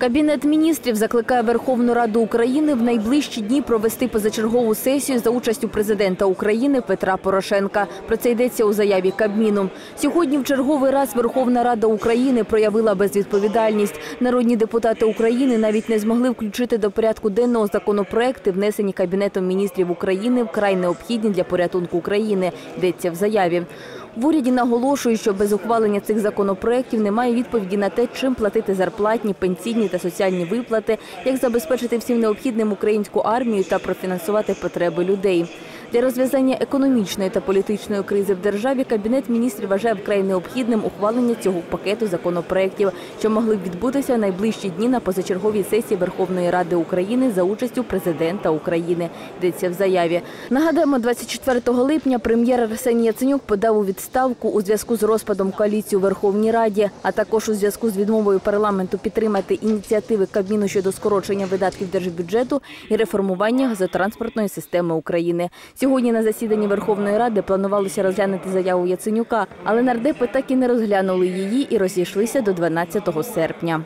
Кабінет міністрів закликає Верховну Раду України в найближчі дні провести позачергову сесію за участю президента України Петра Порошенка. Про це йдеться у заяві Кабміну. Сьогодні в черговий раз Верховна Рада України проявила безвідповідальність. Народні депутати України навіть не змогли включити до порядку денного законопроекти, внесені Кабінетом міністрів України вкрай необхідні для порятунку України. Йдеться в заяві. В уряді наголошують, що без ухвалення цих законопроєктів немає відповіді на те, чим платити зарплатні, пенсійні та соціальні виплати, як забезпечити всім необхідним українську армію та профінансувати потреби людей. Для розв'язання економічної та політичної кризи в державі Кабінет міністрів вважає вкрай необхідним ухвалення цього пакету законопроєктів, що могли б відбутися найближчі дні на позачерговій сесії Верховної Ради України за участю президента України. Йдеться в заяві. Нагадаємо, 24 липня прем'єр Арсеній Яценюк подав у відставку у зв'язку з розпадом коаліції у Верховній Раді, а також у зв'язку з відмовою парламенту підтримати ініціативи Кабміну щодо скорочення видатків держбюджету і реформування газотранспортної системи України. Сьогодні на засіданні Верховної Ради планувалося розглянути заяву Яценюка, але нардепи так і не розглянули її і розійшлися до 12 серпня.